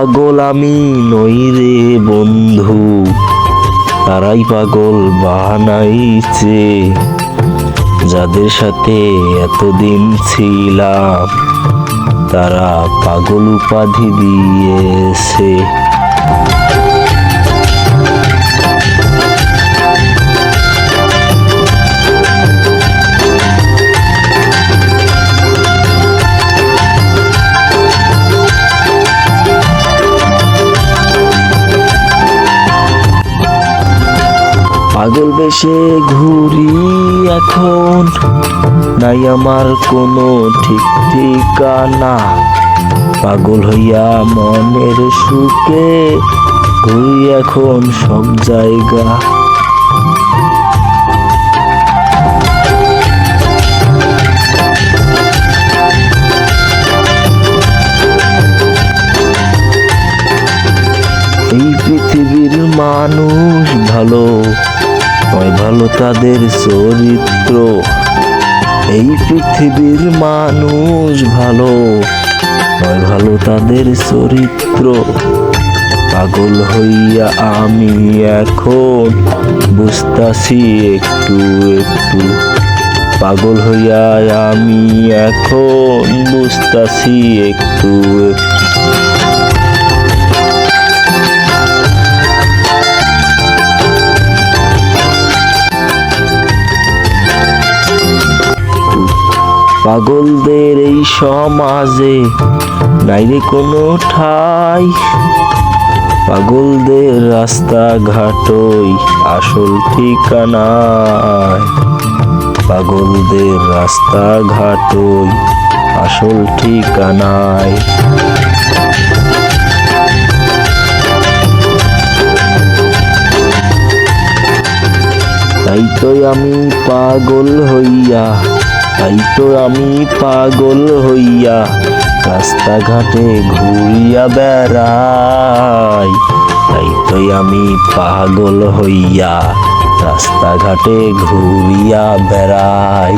পাগল আমি নই রে বন্ধু। তারাই পাগল বানাইছে। যাদের সাথে এতদিন ছিলাম, তারা পাগল উপাধি দিয়েছে। পাগল বেশে ঘুরি এখন। নাই আমার কোনো ঠিক ঠিকানা। পাগল হইয়া মনের সুখে ঘুরি এখন সব জায়গা। এই পৃথিবীর মানুষ ভালো। হয় ভালো তাদের চরিত্র। এই পৃথিবীর মানুষ ভালো, হয় ভালো তাদের চরিত্র। পাগল হইয়া আমি এখন বুঝতাছি একটু একটু। পাগল হইয়া আমি এখন বুঝতাছি একটু একটু। পাগলদের এই সমাজে নাইরে কোনো ঠাই। পাগলদের রাস্তাঘাটই আসল ঠিকানায়। পাগলদের রাস্তাঘাটই আসল ঠিকানায়। তাই তো আমি পাগল হইয়া তাই তো আমি পাগল হইয়া রাস্তাঘাটে ঘুরিয়া বেড়াই। তাই তো আমি পাগল হইয়া রাস্তাঘাটে ঘুরিয়া বেড়াই।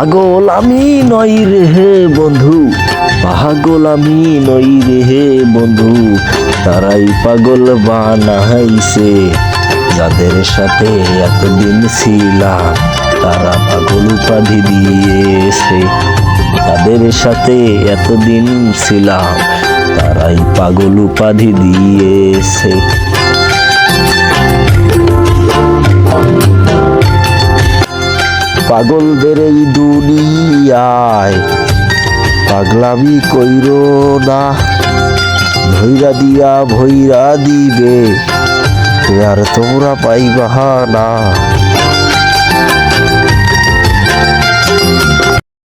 পাগল আমি নই রে হে বন্ধু, পাগল আমি নই রে হে বন্ধু, তারাই পাগল বানাইছে। যাদের সাথে এতদিন ছিলাম, তারা পাগল উপাধি দিয়েছে। যাদের সাথে এতদিন ছিলাম, তারাই পাগল উপাধি দিয়েছে। পাগলদের এই দুনিয়ায় পাগলামি কইর না। ভৈরা দিয়া ভৈরা দিবে আর তোমরা পাইবা না।